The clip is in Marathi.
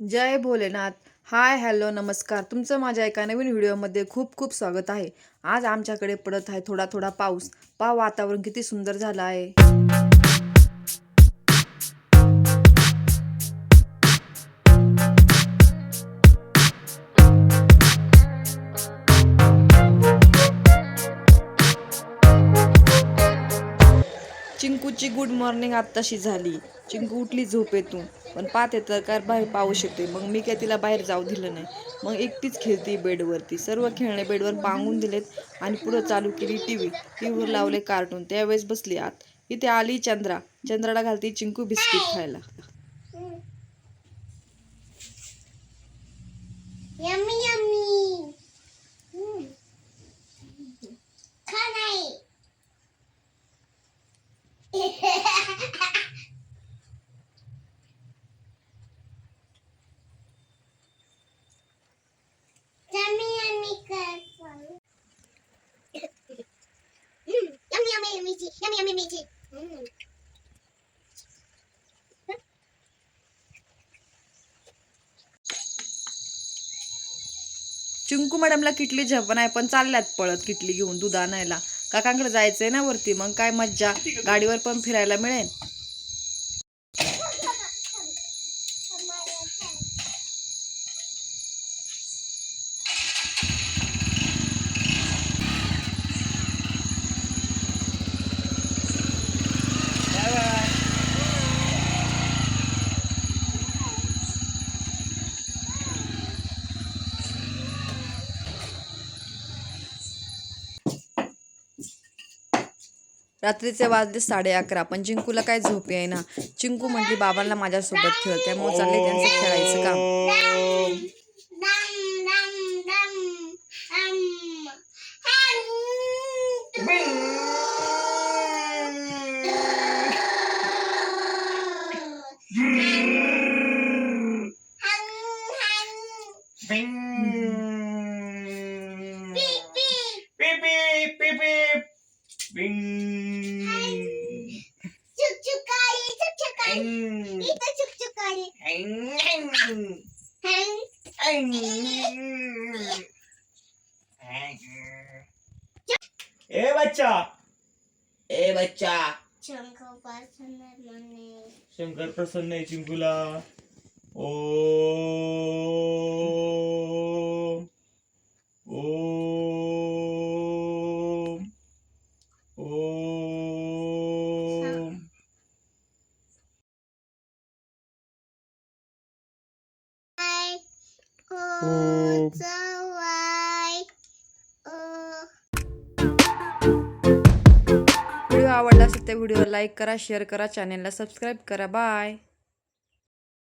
जय भोलेनाथ. हाय हॅलो नमस्कार. तुमचं माझ्या एका नवीन व्हिडिओमध्ये खूप खूप स्वागत आहे. आज आमच्याकडे पडत आहे थोडा थोडा पाऊस. पा वातावरण किती सुंदर झालं आहे. चिंकूची गुड मॉर्निंग आत्ताशी झाली. चिंकू उठली झोपेतून. पण पाहते तर काय बाहेर पाऊस येतोय मग मी काय तिला बाहेर जाऊ दिलं नाही. मग एकटीच खेळते बेडवरती. सर्व खेळणे बेडवर पांगून दिलेत आणि पुढं चालू केली टी व्ही टी व्हीवर लावले कार्टून त्यावेळेस बसली आत. इथे आली चंद्रा. चंद्राला घालते चिंकू बिस्किट खायला. Yummy yummy. Tea. चिंकू मॅडमला किटली झपण आहे पण चालल्यात पळत किटली घेऊन दूध आणायला काकांकडे जायचंय ना वरती मग काय मज्जा? गाडीवर पण फिरायला मिळेल? रात्रीचे वाजले साडे अकरा. पण चिंकूला काय झोप ना चिंकू म्हटली बाबांना माझ्यासोबत खेळ त्यामुळे चालले त्यांचं खेळायचं काम. Çukçukari. Bing. Hem ए बच्चा ए बच्चा शंखोपासन म्हणे शंकर प्रसन्न आहे चिंकूला ओ व्हिडिओ आवडला असेल तर व्हिडिओ लाईक करा शेअर करा चॅनेलला सबस्क्राईब करा. बाय